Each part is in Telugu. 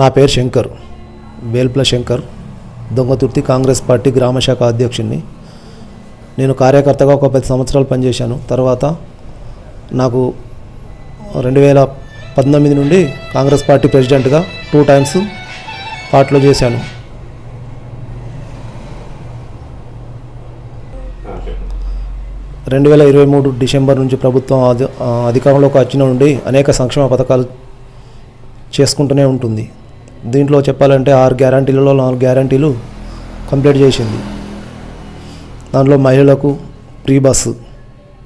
నా పేరు శంకర్. వేల్పుల శంకర్. దొంగతుర్తి కాంగ్రెస్ పార్టీ గ్రామశాఖ అధ్యక్షుడిని నేను కార్యకర్తగా ఒక పది సంవత్సరాలు పనిచేశాను. తర్వాత నాకు రెండు వేల పంతొమ్మిది నుండి కాంగ్రెస్ పార్టీ ప్రెసిడెంట్గా టూ టైమ్స్ పార్టీలో చేశాను. రెండు వేల ఇరవై మూడు డిసెంబర్ నుంచి ప్రభుత్వం అధి అధికారంలోకి వచ్చిన నుండి అనేక సంక్షేమ పథకాలు చేసుకుంటూనే ఉంటుంది. దీంట్లో చెప్పాలంటే ఆరు గ్యారంటీలలో నాలుగు గ్యారంటీలు కంప్లీట్ చేసింది. దాంట్లో మహిళలకు ఫ్రీ బస్సు.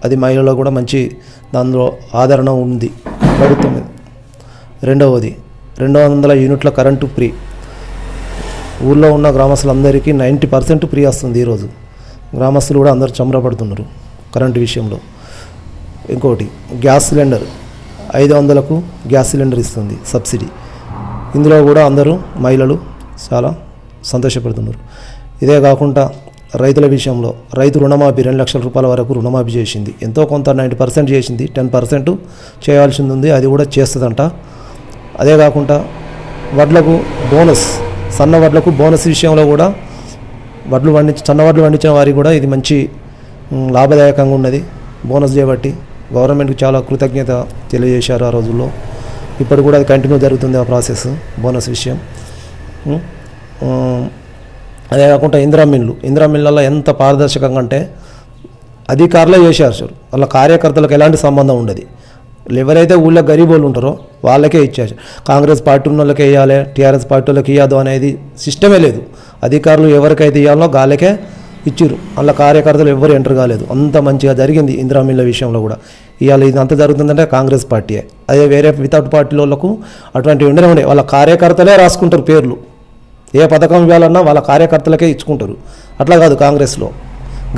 అది మహిళలకు కూడా మంచి దానిలో ఆదరణ ఉంది ప్రభుత్వం మీద. రెండవది రెండు వందల యూనిట్ల కరెంటు ఫ్రీ. ఊళ్ళో ఉన్న గ్రామస్తులందరికీ నైంటీ పర్సెంట్ ఫ్రీ వస్తుంది ఈరోజు. గ్రామస్తులు కూడా అందరూ చమరపడుతున్నారు కరెంటు విషయంలో. ఇంకోటి గ్యాస్ సిలిండర్. ఐదు వందలకు గ్యాస్ సిలిండర్ ఇస్తుంది సబ్సిడీ. ఇందులో కూడా అందరూ మహిళలు చాలా సంతోషపడుతున్నారు. ఇదే కాకుండా రైతుల విషయంలో రైతు రుణమాఫీ రెండు లక్షల రూపాయల వరకు రుణమాఫీ చేసింది. ఎంతో కొంత నైంటీ పర్సెంట్ చేసింది. టెన్ పర్సెంట్ చేయాల్సింది ఉంది. అది కూడా చేస్తుందంట. అదే కాకుండా వడ్లకు బోనస్ సన్న వడ్లకు బోనస్ విషయంలో కూడా వడ్లు పండించి సన్న వడ్లు పండించిన వారికి కూడా ఇది మంచి లాభదాయకంగా ఉన్నది. బోనస్ చేయబట్టి గవర్నమెంట్కి చాలా కృతజ్ఞత తెలియజేశారు ఆ రోజుల్లో. ఇప్పుడు కూడా అది కంటిన్యూ జరుగుతుంది ఆ ప్రాసెస్ బోనస్ విషయం. అదే కాకుండా ఇందిరా మిల్లు. ఇందిరా మిల్లలో ఎంత పారదర్శకంగా అంటే అధికారులే చేశారు సార్. వాళ్ళ కార్యకర్తలకు ఎలాంటి సంబంధం ఉండదు. ఎవరైతే ఊళ్ళో గరీబ్ వాళ్ళు ఉంటారో వాళ్ళకే ఇచ్చారు కాంగ్రెస్ పార్టీ ఉన్న వాళ్ళకి ఇవ్వాలి టీఆర్ఎస్ పార్టీ వాళ్ళకి ఇవ్వదు అనేది సిస్టమే లేదు. అధికారులు ఎవరికైతే ఇవ్వాలో వాళ్ళకే ఇచ్చిర్రు వాళ్ళ కార్యకర్తలు ఎవరు ఎంటర్ కాలేదు. అంత మంచిగా జరిగింది ఇందిరా మిల్ల విషయంలో కూడా. ఇవాళ ఇది అంత జరుగుతుందంటే కాంగ్రెస్ పార్టీయే. అదే వేరే వితౌట్ పార్టీ వాళ్ళకు అటువంటివి ఉండనే ఉండే వాళ్ళ కార్యకర్తలే రాసుకుంటారు పేర్లు. ఏ పథకం ఇవ్వాలన్నా వాళ్ళ కార్యకర్తలకే ఇచ్చుకుంటారు. అట్లా కాదు కాంగ్రెస్లో.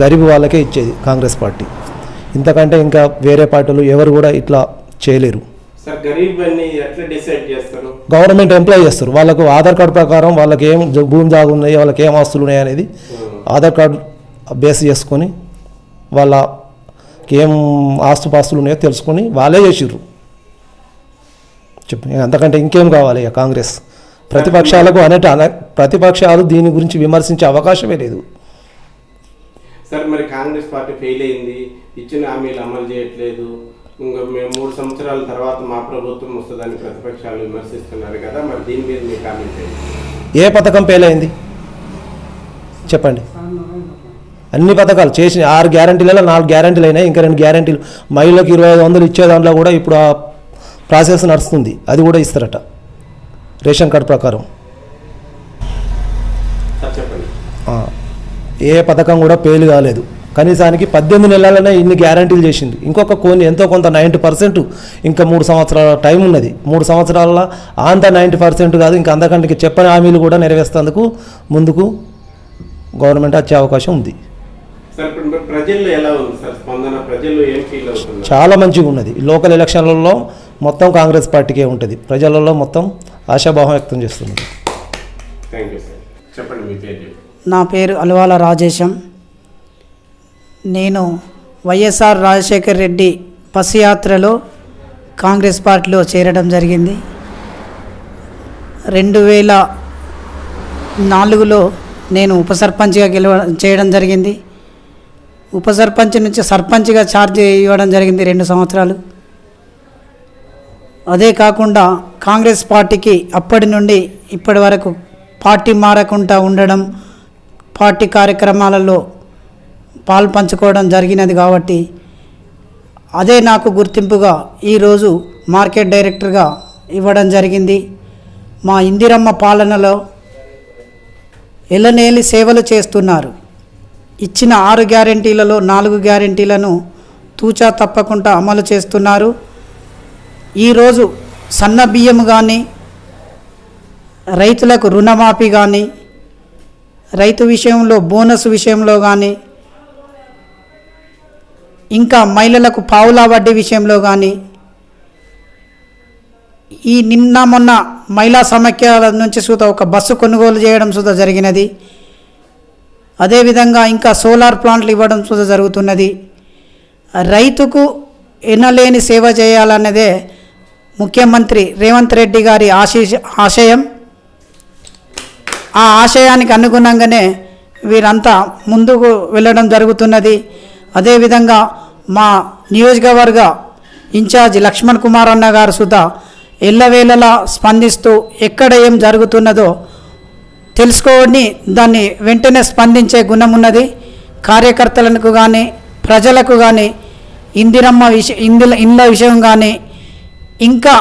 గరీబ్ వాళ్ళకే ఇచ్చేది కాంగ్రెస్ పార్టీ. ఇంతకంటే ఇంకా వేరే పార్టీలు ఎవరు కూడా ఇట్లా చేయలేరు. గవర్నమెంట్ ఎంప్లాయ్ చేస్తారు. వాళ్ళకు ఆధార్ కార్డు ప్రకారం వాళ్ళకి ఏం భూమి జాగు ఉన్నాయి వాళ్ళకి ఏం ఆస్తులు ఉన్నాయి అనేది ఆధార్ కార్డు బేస్ చేసుకొని వాళ్ళకి ఏం ఆస్తుపాస్తులు ఉన్నాయో తెలుసుకొని వాళ్ళే చేసిర్రు. చెప్పు. అంతకంటే ఇంకేం కావాలి ఇక కాంగ్రెస్? ప్రతిపక్షాలకు అనేట అన ప్రతిపక్షాలు దీని గురించి విమర్శించే అవకాశమే లేదు. సార్ మరి కాంగ్రెస్ పార్టీ ఫెయిల్ అయింది. ఇచ్చిన హామీలు అమలు చేయట్లేదు. ఇంకా మేము మూడు సంవత్సరాల తర్వాత మా ప్రభుత్వం వస్తుందని ప్రతిపక్షాలు విమర్శిస్తున్నారు కదా మరి దీని మీద మీ కామెంట్ ఏ పథకం పేలైంది చెప్పండి. అన్ని పథకాలు చేసిన ఆరు గ్యారంటీలలో నాలుగు గ్యారంటీలు అయినాయి. ఇంకా రెండు గ్యారంటీలు. మహిళలకు ఇరవై ఐదు వందలు ఇచ్చే దాంట్లో కూడా ఇప్పుడు ఆ ప్రాసెస్ నడుస్తుంది. అది కూడా ఇస్తారట. రేషన్ కార్డు ప్రకారం. ఏ పథకం కూడా ఫెయిల్ కాలేదు. కనీసానికి పద్దెనిమిది నెలలనే ఇన్ని గ్యారంటీలు చేసింది. ఇంకొక కొన్ని ఎంతో కొంత నైంటీ పర్సెంట్ ఇంకా మూడు సంవత్సరాల టైం ఉన్నది. మూడు సంవత్సరాల అంత నైంటీ పర్సెంట్ కాదు. ఇంకా అంతకంటే ఇంక చెప్పని హామీలు కూడా నెరవేర్చేందుకు ముందుకు గవర్నమెంట్ వచ్చే అవకాశం ఉంది. చాలా మంచిగా ఉన్నది. లోకల్ ఎలక్షన్లలో మొత్తం కాంగ్రెస్ పార్టీకే ఉంటుంది. ప్రజలలో మొత్తం ఆశాభావం వ్యక్తం చెప్పండి నా పేరు అలవాల రాజేశం. నేను వైఎస్ఆర్ రాజశేఖర్ రెడ్డి బస్సు యాత్రలో కాంగ్రెస్ పార్టీలో చేరడం జరిగింది. రెండు వేల నాలుగులో నేను ఉప సర్పంచ్గా గెలవ చేయడం జరిగింది. ఉప సర్పంచ్ నుంచి సర్పంచ్గా ఛార్జ్ ఇవ్వడం జరిగింది రెండు సంవత్సరాలు. అదే కాకుండా కాంగ్రెస్ పార్టీకి అప్పటి నుండి ఇప్పటి వరకు పార్టీ మారకుండా ఉండడం పార్టీ కార్యక్రమాలలో పాలు పంచుకోవడం జరిగినది కాబట్టి అదే నాకు గుర్తింపుగా ఈరోజు మార్కెట్ డైరెక్టర్గా ఇవ్వడం జరిగింది. మా ఇందిరమ్మ పాలనలో ఎల్లనేలి సేవలు చేస్తున్నారు. ఇచ్చిన ఆరు గ్యారెంటీలలో నాలుగు గ్యారెంటీలను తూచా తప్పకుండా అమలు చేస్తున్నారు. ఈరోజు సన్న బియ్యం కానీ రైతులకు రుణమాఫీ కానీ రైతు విషయంలో బోనస్ విషయంలో కానీ ఇంకా మహిళలకు పావులా వడ్డీ విషయంలో కానీ ఈ నిన్న మొన్న మహిళా సమైక్యాల నుంచి సుత ఒక బస్సు కొనుగోలు చేయడం సుత జరిగినది. అదేవిధంగా ఇంకా సోలార్ ప్లాంట్లు ఇవ్వడం సుత జరుగుతున్నది. రైతుకు ఎనలేని సేవ చేయాలన్నదే ముఖ్యమంత్రి రేవంత్ రెడ్డి గారి ఆశీష ఆశయం. ఆ ఆశయానికి అనుగుణంగానే వీరంతా ముందుకు వెళ్ళడం జరుగుతున్నది. అదేవిధంగా మా నియోజకవర్గ ఇన్ఛార్జ్ లక్ష్మణ్ కుమార్ అన్న గారు సుధా ఎల్లవేళలా స్పందిస్తూ ఎక్కడ ఏం జరుగుతున్నదో తెలుసుకోని దాన్ని వెంటనే స్పందించే గుణం ఉన్నది. కార్యకర్తలకు కానీ ప్రజలకు కానీ ఇందిరమ్మ విష ఇందుల ఇండ్ల విషయం కానీ ఇంకా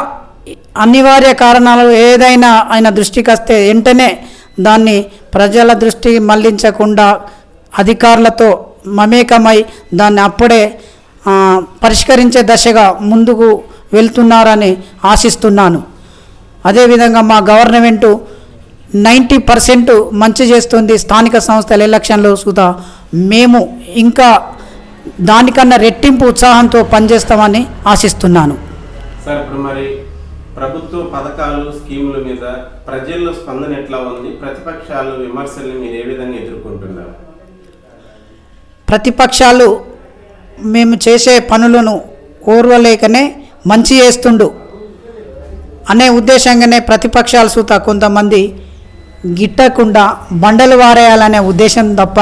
అనివార్య కారణాలు ఏదైనా ఆయన దృష్టికి వస్తే వెంటనే దాన్ని ప్రజల దృష్టి మళ్ళించకుండా అధికారులతో మమేకమై దాన్ని అప్పుడే పరిష్కరించే దశగా ముందుకు వెళ్తున్నారని ఆశిస్తున్నాను. అదేవిధంగా మా గవర్నమెంటు నైంటీ పర్సెంట్ మంచి చేస్తుంది. స్థానిక సంస్థల ఎలక్షన్లో సుధా మేము ఇంకా దానికన్నా రెట్టింపు ఉత్సాహంతో పనిచేస్తామని ఆశిస్తున్నాను. సార్ ఇప్పుడు మరి ప్రభుత్వ పథకాలు స్కీముల మీద ప్రజల్లో స్పందన ఎట్లా ఉంది? ప్రతిపక్షాలు విమర్శల్ని మీరు ఏ విధంగా ఎదుర్కొంటున్నారు? ప్రతిపక్షాలు మేము చేసే పనులను ఓర్వలేకనే మంచి చేస్తుండు అనే ఉద్దేశంగానే ప్రతిపక్షాలు సూత కొంతమంది గిట్టకుండా బండలు వారేయాలనే ఉద్దేశం తప్ప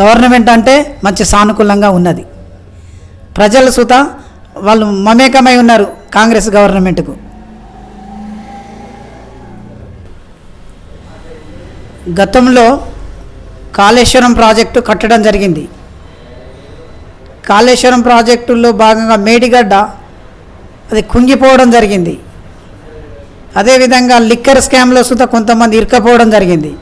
గవర్నమెంట్ అంటే మంచి సానుకూలంగా ఉన్నది. ప్రజల సుత వాళ్ళు మమేకమై ఉన్నారు కాంగ్రెస్ గవర్నమెంట్కు. గతంలో కాళేశ్వరం ప్రాజెక్టు కట్టడం జరిగింది. కాళేశ్వరం ప్రాజెక్టుల్లో భాగంగా మేడిగడ్డ అది కుంగిపోవడం జరిగింది. అదేవిధంగా లిక్కర్ స్కామ్లో సుత కొంతమంది ఇరుకపోవడం జరిగింది.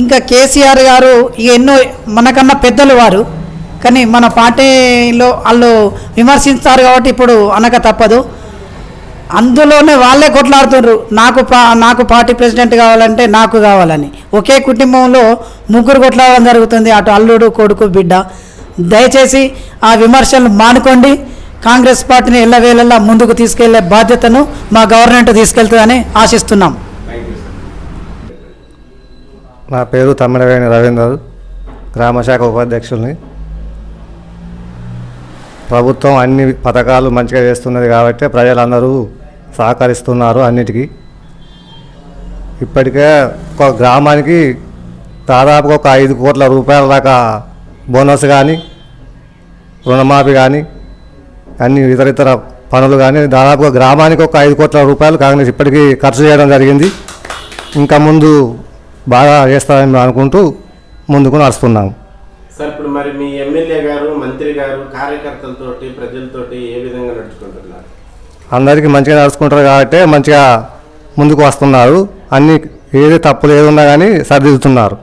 ఇంకా కేసీఆర్ గారు ఎన్నో మనకన్నా పెద్దలు వారు. కానీ మన పార్టీలో వాళ్ళు విమర్శిస్తారు కాబట్టి ఇప్పుడు అనక తప్పదు. అందులోనే వాళ్ళే కొట్లాడుతున్నారు నాకు పా నాకు పార్టీ ప్రెసిడెంట్ కావాలంటే నాకు కావాలని. ఒకే కుటుంబంలో ముగ్గురు కొట్లాడడం జరుగుతుంది. అటు అల్లుడు కొడుకు బిడ్డ. దయచేసి ఆ విమర్శలు మానుకోండి. కాంగ్రెస్ పార్టీని ఎల్లవేళలా ముందుకు తీసుకెళ్ళే బాధ్యతను మా గవర్నమెంట్ తీసుకెళ్తుందని ఆశిస్తున్నాం. నా పేరు తమ్మిడవేణి రవీందర్ గ్రామశాఖ ఉపాధ్యక్షుల్ని. ప్రభుత్వం అన్ని పథకాలు మంచిగా చేస్తున్నది కాబట్టి ప్రజలందరూ సహకరిస్తున్నారు అన్నిటికీ. ఇప్పటికే ఒక గ్రామానికి దాదాపుగా ఒక ఐదు కోట్ల రూపాయల దాకా బోనస్ కానీ రుణమాఫీ కానీ అన్ని ఇతర ఇతర పనులు కానీ దాదాపుగా గ్రామానికి ఒక ఐదు కోట్ల రూపాయలు కాంగ్రెస్ ఇప్పటికీ ఖర్చు చేయడం జరిగింది. ఇంకా ముందు బాగా చేస్తారని అనుకుంటూ ముందుకు నడుస్తున్నాము మరి మీ ఎమ్మెల్యే గారు మంత్రి గారు కార్యకర్తలతోటి ప్రజలతోటి ఏ విధంగా నడుచుకుంటున్నారు? అందరికీ మంచిగా నడుచుకుంటారు కాబట్టి మంచిగా ముందుకు వస్తున్నారు. అన్ని ఏది తప్పులు ఏది ఉన్నా కానీ సరిదిద్దుతున్నారు.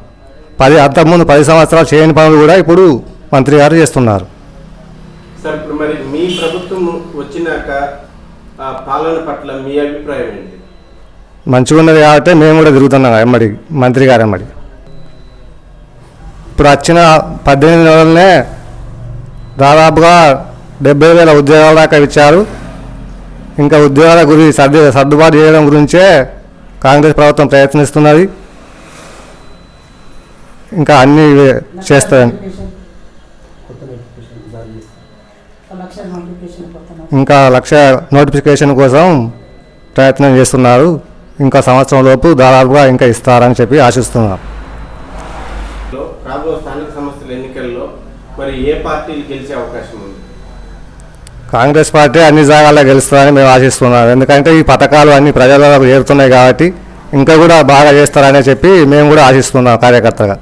పది అంతకుముందు పది సంవత్సరాలు చేయని పనులు కూడా ఇప్పుడు మంత్రి గారు చేస్తున్నారు. సార్ ఇప్పుడు మరి మీ ప్రభుత్వం వచ్చినాక పాలన పట్ల మీ అభిప్రాయం ఏంటి? మంచిగా ఉన్నది కాబట్టి మేము కూడా తిరుగుతున్నాం ఎమ్మడి మంత్రి గారు ఎమ్మడి. ఇప్పుడు వచ్చిన పద్దెనిమిది నెలలనే దాదాపుగా డెబ్బై వేల ఉద్యోగాల దాకా ఇచ్చారు. ఇంకా ఉద్యోగాల గురించి సర్ది సర్దుబాటు చేయడం గురించే కాంగ్రెస్ ప్రభుత్వం ప్రయత్నిస్తున్నది. ఇంకా అన్నీ చేస్తారని ఇంకా లక్ష నోటిఫికేషన్ కోసం ప్రయత్నం చేస్తున్నారు. ఇంకా సంవత్సరం లోపు దాదాపుగా ఇంకా ఇస్తారని చెప్పి ఆశిస్తున్నారు రాబో స్థానిక సంస్థల ఎన్నికల్లో మరి ఏ పార్టీలు గెలిచే అవకాశం ఉంది? కాంగ్రెస్ పార్టీ అన్ని జాగాల్లో గెలుస్తుందని మేము ఆశిస్తున్నాం. ఎందుకంటే ఈ పథకాలు అన్ని ప్రజలకు చేరుతున్నాయి కాబట్టి ఇంకా కూడా బాగా చేస్తారని చెప్పి మేము కూడా ఆశిస్తున్నాం కార్యకర్తగా.